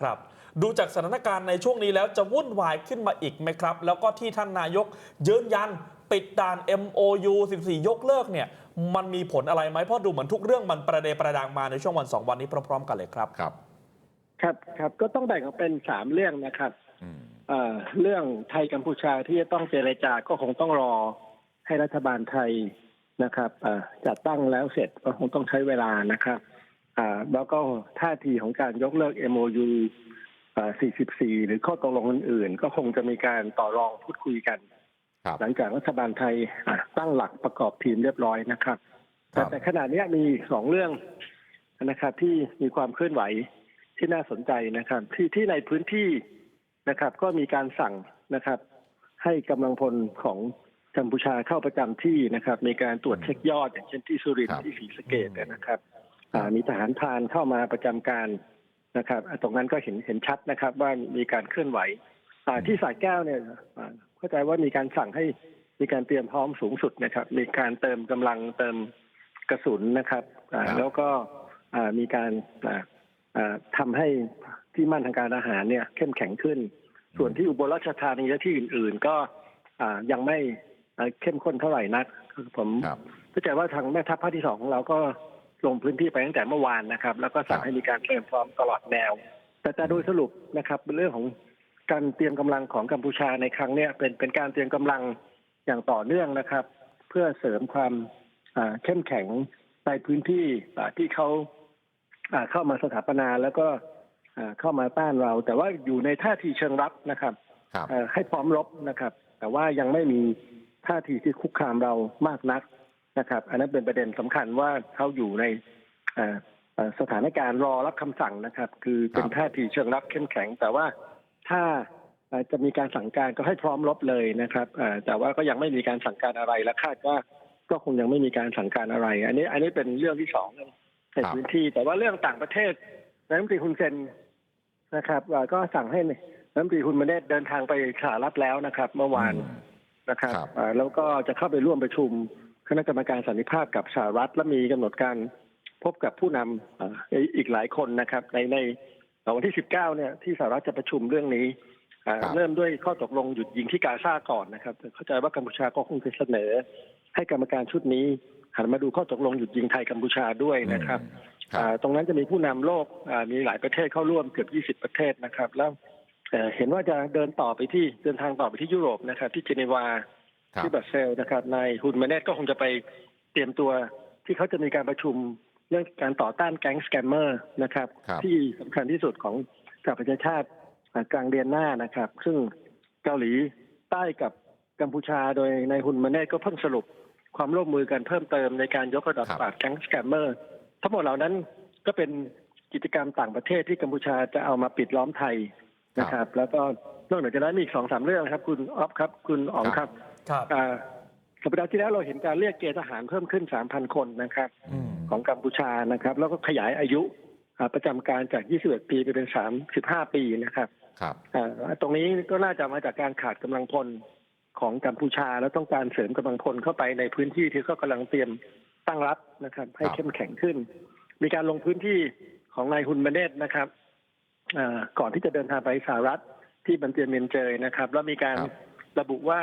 ครับดูจากสถานการณ์ในช่วงนี้แล้วจะวุ่นวายขึ้นมาอีกไหมครับ แล้วก็ที่ท่านนายกยืนยันปิดด่าน MOU 14 ยกเลิกเนี่ย มันมีผลอะไรไหมเพราะดูเหมือนทุกเรื่องมันประเดประดังมาในช่วงวันสองวันนี้พร้อมๆ กันเลยครับครับ ครับครับก็ต้องแบ่งออกเป็นสามเรื่องนะครับอืมเอ่อเรื่องไทยกัมพูชาที่จะต้องเจรจาก็คงต้องรอให้รัฐบาลไทยนะครับเอ่อจัดตั้งแล้วเสร็จก็คงต้องใช้เวลานะครับอ่า แล้วก็ท่าทีของการยกเลิก MOU อ่า44 หรือข้อตกลงอื่นๆ ก็คงจะมีการต่อรองพูดคุยกันครับหลังจากรัฐบาลไทยอะตั้งหลักประกอบทีมเรียบร้อยนะครับครัแต่บแต่ขณะเนี้ยมีสองเรื่องนะครับที่มีความเคลื่อนไหวที่น่าสนใจนะครับ ที่ที่ในพื้นที่นะครับ ก็มีการสั่งนะครับ ให้กำลังพลของกัมพูชาเข้าประจำที่นะครับ มีการตรวจเช็คยอดอย่างเช่นที่สุรินทครัร์บที่ศรีสะเกดนะครับอ่า มีทหารพรานเข้ามาประจำการนะครับอ่าตรงนั้นก็เห็นเห็นชัดนะครับ ว่ามีการเคลื่อนไหวอ่าที่สายแก้วเนี่ยอ่าเข้าใจว่ามีการสั่งให้มีการเตรียมพร้อมสูงสุดนะครับ มีการเติมกำลังเติมกระสุนนะครับอ่าครับแล้วก็อ่ามีการอ่าอ่าทำให้ที่มั่นทางการอาหารเนี่ยเข้มแข็งขึ้น ส่วนที่อุบลราชธานีและที่อื่น ๆ ก็อ่ายังไม่อ่าเข้มข้นเท่าไหร่นักคือผมครับเข้าใจว่าทางแม่ทัพภาคที่สองของเราก็ ลงพื้นที่ไปตั้งแต่เมื่อวานนะครับ แล้วก็สั่งครับให้มีการเตรียมพร้อมตลอดแนว แต่แต่โดยสรุปนะครับเป็นเรื่องของการเตรียมกำลังของกัมพูชาในครั้งเนี้ยเป็นเป็นการเตรียมกำลังอย่างต่อเนื่องนะครับ เพื่อเสริมความอ่าเข้มแข็งในพื้นที่อ่าที่เขาอ่าเข้ามาสถาปนาแล้วก็อ่าเข้ามาต้านเรา แต่ว่าอยู่ในท่าทีเชิงรับนะครับครับเอ่อให้พร้อมรบนะครับ แต่ว่ายังไม่มีท่าทีที่คุกคามเรามากนัก นะครับ อันนั้นเป็นประเด็นสำคัญว่าเขาอยู่ในเอ่อเอ่อสถานการณ์รอรับคำสั่งนะครับ คือเป็นครับท่าทีเชิงรับเข้มแข็ง แต่ว่าถ้าเอ่อจะมีการสั่งการก็ให้พร้อมรบเลยนะครับเอ่อแต่ว่าก็ยังไม่มีการสั่งการอะไรและคาดว่าก็คงยังไม่มีการสั่งการอะไร อันนี้ อันนี้เป็นเรื่องที่สองในพื้นที่ แต่ว่าเรื่องต่างประเทศนายกรัฐมนตรีฮุนเซนนะครับเอ่อก็สั่งให้รัฐมนตรีคุณมเนตเดินทางไปสหรัฐแล้วนะครับ เมื่อวานอืมนะครับครับอ่าแล้วก็จะเข้าไปร่วมประชุม คณะกรรมการสันติภาพกับสหรัฐ และมีกำหนดการพบกับผู้นำอ่าอีกหลายคนนะครับ ในในวันที่ 19 เนี่ยที่สหรัฐจะประชุมเรื่องนี้อ่าครับเริ่มด้วยข้อตกลงหยุดยิงที่กาซาก่อนนะครับ เข้าใจว่ากัมพูชาก็คงจะเสนอ ให้กรรมการชุดนี้หันมาดูข้อตกลงหยุดยิงไทยกัมพูชาด้วยนะครับอืมครับอ่าตรงนั้นจะมีผู้นำโลกอ่ามีหลายประเทศเข้าร่วมเกือบ 20 ประเทศนะครับ แล้วเอ่อเห็นว่าจะเดินต่อไปที่เดินทางต่อไปที่ยุโรปนะครับ ที่เจนีวาครับ ที่บรัสเซลส์นะครับนายฮุนมาเนตก็คงจะไปเตรียมตัวที่เขาจะมีการประชุมเรื่องการต่อต้านแก๊งสแกมเมอร์นะครับครับที่สำคัญที่สุดของสหประชาชาติอ่ากลางเดือนหน้านะครับ ซึ่งเกาหลีใต้กับกัมพูชาโดยนายฮุนมาเนตก็เพิ่งสรุปความร่วมมือกันเพิ่มเติมในการยกระดับครับปราบแก๊งสแกมเมอร์ทั้งหมดเหล่านั้นก็เป็นกิจกรรมต่างประเทศที่กัมพูชาจะเอามาปิดล้อมไทยนะครับ แล้วก็นอกเหนือจากนั้นมีอีกสองสามเรื่องครับ คุณอ๊อฟครับ คุณอ๋องครับ ครับอ่าสัปดาห์ที่แล้วเราเห็นการเรียกเกณฑ์ทหารเพิ่มขึ้น 3,000 คนนะครับอืมของกัมพูชานะครับ แล้วก็ขยายอายุอ่าประจำการจาก 21 ปีไปเป็น 35 ปีนะครับครับอ่าตรงนี้ก็น่าจะมาจากการขาดกำลังพลของกัมพูชาแล้วต้องการเสริมกำลังพลเข้าไปในพื้นที่ที่เขากำลังเตรียมตั้งรับนะครับ ให้ครับเข้มแข็งขึ้น มีการลงพื้นที่ของนายฮุนมาเนตนะครับอ่าก่อนที่จะเดินทางไปสหรัฐที่บันเตียนเมียนเจยนะครับ แล้วมีการครับระบุว่า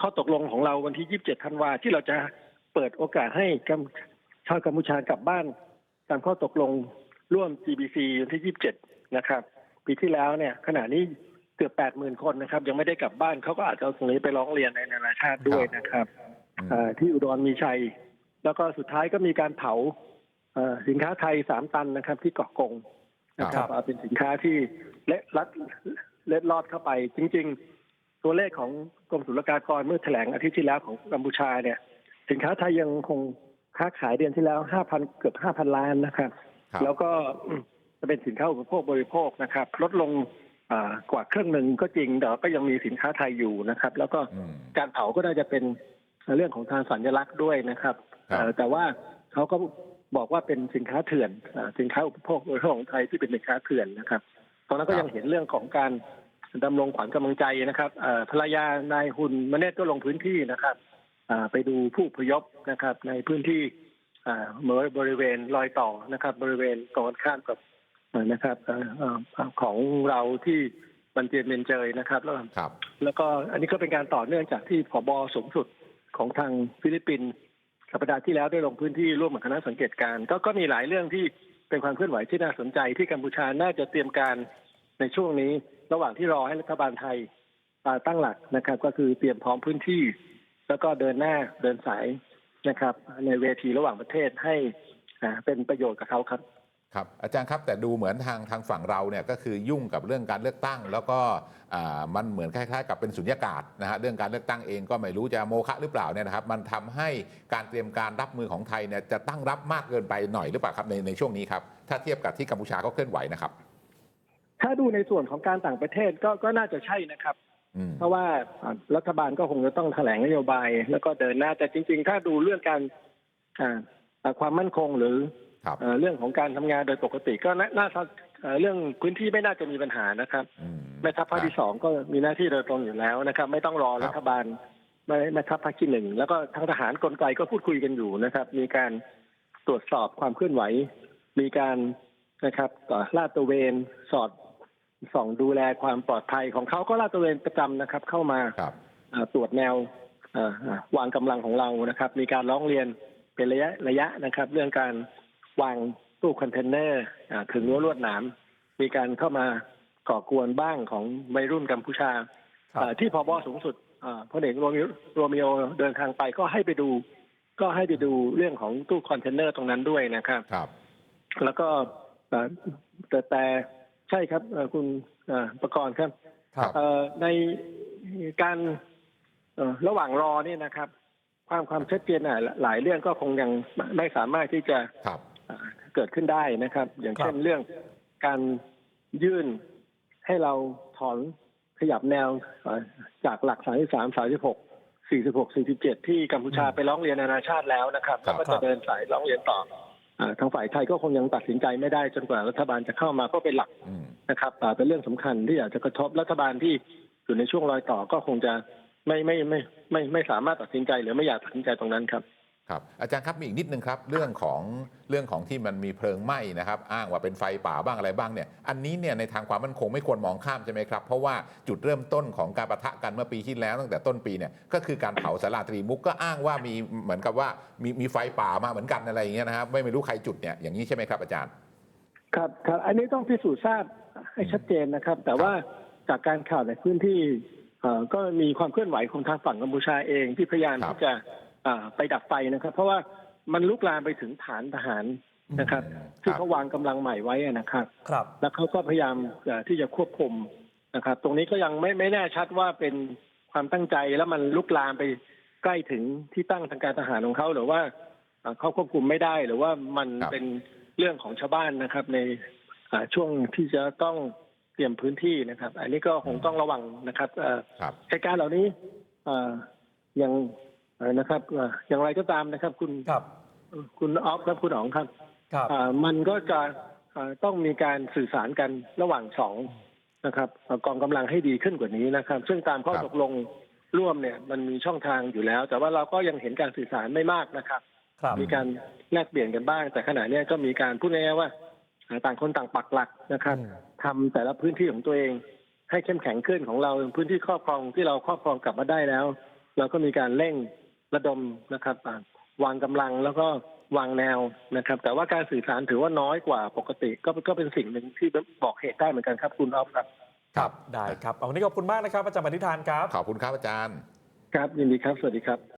ข้อตกลงของเราวันที่ 27 ธันวาที่เราจะเปิดโอกาสให้กัมชาวกัมพูชากลับบ้าน ตามข้อตกลงร่วม GBC วันที่ 27 นะครับ ปีที่แล้วเนี่ยขณะนี้เกือบ 80,000 คนนะครับ ยังไม่ได้กลับบ้านเขาก็อาจจะเอาตรงนี้ไปร้องเรียนในนานาชาติด้วยนะครับอืมอ่าที่อุดรมีชัย แล้วก็สุดท้ายก็มีการเผาเอ่อสินค้าไทยสามตันนะครับ ที่เกาะกงนะคครัรับบเอาเป็นสินค้าที่เล็ดลัดเล็ดลอดเข้าไป จริง ๆ ตัวเลขของกรมศุลกากรเมื่อแถลงอาทิตย์ที่แล้วของกัมพูชาเนี่ยสินค้าไทยยังคงค้าขายเดือนที่แล้ว5,000เกือบ5,000ล้านนะครับครับแล้วก็อืมจะเป็นสินค้าอุปโภคบริโภคนะครับ ลดลงอ่ากว่าครึ่งหนึ่งก็จริงแต่ว่าก็ยังมีสินค้าไทยอยู่นะครับ แล้วก็อืมการเผาก็น่าจะเป็นเรื่องของทางสัญลักษณ์ด้วยนะครับครับเอ่อแต่ว่าเขาก็บอกว่าเป็นสินค้าเถื่อนอ่าสินค้าอุปโภคบริโภคของไทยที่เป็นสินค้าเถื่อนนะครับ ตอนนั้นก็ยังเห็นเรื่องของการ ดำรงขวัญกำลังใจนะครับเอ่อภรรยานายหุนมาเนตก็ลงพื้นที่นะครับอ่าไปดูผู้อพยพนะครับ ในพื้นที่อ่าเมื่อบริเวณรอยต่อนะครับ บริเวณตรงกันข้ามกับนะครับเอ่อเอ่อของเราที่บันเจียนเมนเจยนะครับแล้วครับแล้วก็อันนี้ก็เป็นการต่อเนื่องจากที่ผบสูงสุดของทางฟิลิปปินส์สัปดาห์ที่แล้วได้ลงพื้นที่ร่วมกับคณะสังเกตการณ์ก็ก็มีหลายเรื่องที่เป็นความเคลื่อนไหวที่น่าสนใจที่กัมพูชาน่าจะเตรียมการในช่วงนี้ ระหว่างที่รอให้รัฐบาลไทยตั้งหลักนะครับ ก็คือเตรียมพร้อมพื้นที่ แล้วก็เดินหน้าเดินสายนะครับ ในเวทีระหว่างประเทศให้เป็นประโยชน์กับเขาครับครับอาจารย์ครับแต่ดูเหมือนทางทางฝั่งเราเนี่ยก็คือยุ่งกับเรื่องการเลือกตั้ง แล้วก็มันเหมือนคล้ายๆ กับเป็นสุญญากาศนะฮะเรื่องการเลือกตั้งเองก็ไม่รู้จะโมฆะหรือเปล่าเนี่ยนะครับ มันทำให้การเตรียมการรับมือของไทยเนี่ยจะตั้งรับมากเกินไปหน่อยหรือเปล่าครับในในช่วงนี้ครับถ้าเทียบกับที่กัมพูชาเขาเคลื่อนไหวนะครับ ถ้าดูในส่วนของการต่างประเทศก็ก็น่าจะใช่นะครับอืมเพราะว่าอ่ารัฐบาลก็คงจะต้องแถลงนโยบาย แล้วก็เดินหน้าแต่จริง ๆ ถ้าดูเรื่องการอ่าอ่าความมั่นคงหรือครับเอ่อเรื่องของการทำงานโดยปกติก็น่าน่าจะเอ่อเรื่องพื้นที่ไม่น่าจะมีปัญหานะครับอืมแม่ทัพภาคที่สองก็มีหน้าที่โดยตรงอยู่แล้วนะครับ ไม่ต้องรอครับรัฐบาลแม่แม่ทัพภาคที่หนึ่งแล้วก็ทางทหารกลไกก็พูดคุยกันอยู่นะครับ มีการตรวจสอบความเคลื่อนไหว มีการนะครับต่อลาดตระเวนสอด ส่องดูแลความปลอดภัยของเขาก็ลาดตระเวนประจำนะครับ เข้ามาครับเอ่อตรวจแนวเอ่อเอ่อวางกำลังของเรานะครับ มีการร้องเรียนเป็นระยะระยะนะครับ เรื่องการวางตู้คอนเทนเนอร์อ่าถึงรั้วลวดหนามมีการเข้ามาก่อกวนบ้างของวัยรุ่นกัมพูชาครับเอ่อที่พบสูงสุดอ่าพลเอกโรมิโรมิโอเดินทางไปก็ให้ไปดู ก็ให้ไปดูเรื่องของตู้คอนเทนเนอร์ตรงนั้นด้วยนะครับครับ แล้วก็เอ่อแต่แต่ ใช่ครับเอ่อคุณเอ่อประกรณ์ครับครับเอ่อในการเอ่อระหว่างรอเนี่ยนะครับ ความความชัดเจนอะหลายเรื่องก็คงยังไม่สามารถที่จะครับเอ่อเกิดขึ้นได้นะครับ อย่างเช่นครับเรื่องการยื่นให้เราถอนขยับแนวเอ่อจากหลัก 33 36 46 47 ที่กัมพูชาไปร้องเรียนนานาชาติแล้วนะครับแล้วก็ครัจะบเดินสายร้องเรียนต่ออา ทางฝ่ายไทยก็คงยังตัดสินใจไม่ได้จนกว่ารัฐบาลจะเข้ามาก็เป็นหลักอืมนะครับอ่าเป็นเรื่องสำคัญที่อาจจะกระทบรัฐบาลที่อยู่ในช่วงรอยต่อก็คงจะไม่ไม่ไม่ไม่ไม่สามารถตัดสินใจหรือไม่อยากตัดสินใจตรงนั้นครับ ครับอาจารย์ครับมีอีกนิดนึงครับเรื่องของเรื่องของที่มันมีเพลิงไหม้นะครับ อ้างว่าเป็นไฟป่าบ้างอะไรบ้างเนี่ยอันนี้เนี่ยในทางความมั่นคงไม่ควรมองข้ามใช่ไหมครับ เพราะว่าจุดเริ่มต้นของการประทะกันเมื่อปีที่แล้วตั้งแต่ต้นปีเนี่ยก็คือการเผาสาราตรีมุกก็อ้างว่ามีเหมือนกับว่ามีมีไฟป่ามาเหมือนกันอะไรอย่างเงี้ยนะครับไม่ไม่รู้ใครจุดเนี่ยอย่างนี้ใช่ไหมครับอาจารย์ ครับครับอันนี้ต้องพิสูจน์ทราบให้ชัดเจนนะครับ แต่ว่าจากการข่าวในพื้นที่เอ่อก็มีความเคลื่อนไหวของทางฝั่งกัมพูชาเองที่พยายามครับที่จะอ่า ไปดับไฟนะครับ เพราะว่ามันลุกลามไปถึงฐานทหารนะครับ ที่เขาวางกำลังใหม่ไว้นะครับ ครับ แล้วเขาก็พยายามเอ่อที่จะควบคุมนะครับ ตรงนี้ก็ยังไม่ไม่แน่ชัดว่าเป็นความตั้งใจแล้วมันลุกลามไปใกล้ถึงที่ตั้งทางการทหารของเขาหรือว่าเอ่อเขาควบคุมไม่ได้หรือว่ามันครับเป็นเรื่องของชาวบ้านนะครับ ในอ่าช่วงที่จะต้องเตรียมพื้นที่นะครับ อันนี้ก็คงต้องระวังนะครับเอ่อครับเหตุการณ์เหล่านี้เอ่อยังเอ่อ นะครับเอ่ออย่างไรก็ตามนะครับ คุณครับคุณออฟและคุณอ๋องครับครับอ่ามันก็จะอ่าต้องมีการสื่อสารกันระหว่างสองนะครับอ่ากองกำลังให้ดีขึ้นกว่านี้นะครับ ซึ่งตามข้อครับตกลงร่วมเนี่ยมันมีช่องทางอยู่แล้ว แต่ว่าเราก็ยังเห็นการสื่อสารไม่มากนะครับครับมีการแลกเปลี่ยนกันบ้าง แต่ขณะเนี้ยก็มีการพูดง่ายๆว่าอ่าต่างคนต่างปักหลักนะครับอืมทำแต่ละพื้นที่ของตัวเอง ให้เข้มแข็งขึ้นของเราพื้นที่ครอบครองที่เราครอบครองกลับมาได้แล้ว เราก็มีการเร่ง ระดมนะครับอ่าวางกำลังแล้วก็วางแนวนะครับ แต่ว่าการสื่อสารถือว่าน้อยกว่าปกติ ก็ก็เป็นสิ่งหนึ่งที่บอกเหตุได้เหมือนกันครับคุณออฟครับครับได้ครับเอาวันนี้ขอบคุณมากนะครับอาจารย์ปฏิทานครับขอบคุณครับอาจารย์ ครับยินดีครับ สวัสดีครับ